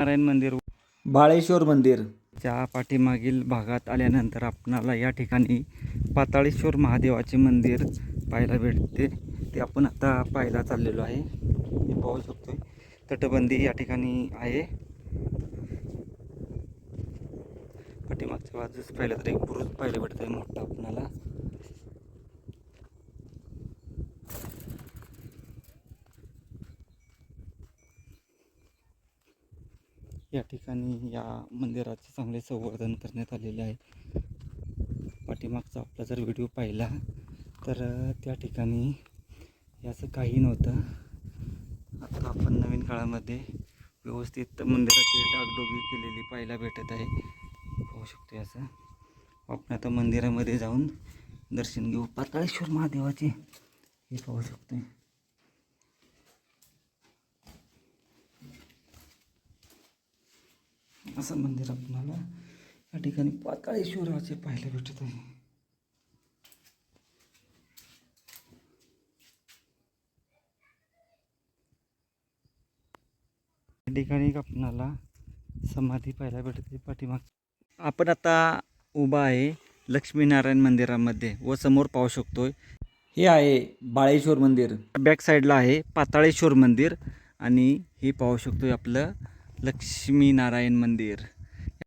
नारायण मंदिर. बाळेश्वर मंदिर. च्या पाठीमागील भागात आल्यानंतर आपणाला या ठिकाणी पाताळेश्वर महादेवाचे मंदिर पाहायला भेटते. ते आपण आता पाहायला चाललेलो आहे. मी पाहू शकतोय. तटबंदी या ठिकाणी आहे. पाठीमागच्या बाजूस पाहिलं तर एक बुरुज पाहायला भेटत आहे मोठा आपणाला. या ठिकाणी या मंदिराचे चांगले संवर्धन करण्यात आलेले आहे. पाठीमागचा आपला जर व्हिडिओ पाहिला तर त्या ठिकाणी याचं काही नव्हतं. आता आपण नवीन काळामध्ये व्यवस्थित मंदिराची डागडोगी केलेली पाहायला भेटत आहे. पाहू शकतो असं आपण आता मंदिरामध्ये जाऊन दर्शन घेऊ. पाताळेश्वर महादेवाचे हे पाहू शकतो असं मंदिर आपणाला या ठिकाणी पाताळेश्वराचे पाहायला भेटत आहे. या ठिकाणी आपणाला समाधी पाहायला भेटते पाठीमाग आपण आता उभा आहे लक्ष्मीनारायण मंदिरामध्ये व समोर पाहू शकतोय. हे आहे बाळेश्वर मंदिर. बॅक साईडला आहे पाताळेश्वर मंदिर आणि हे पाहू शकतोय आपलं लक्ष्मीनारायण मंदिर.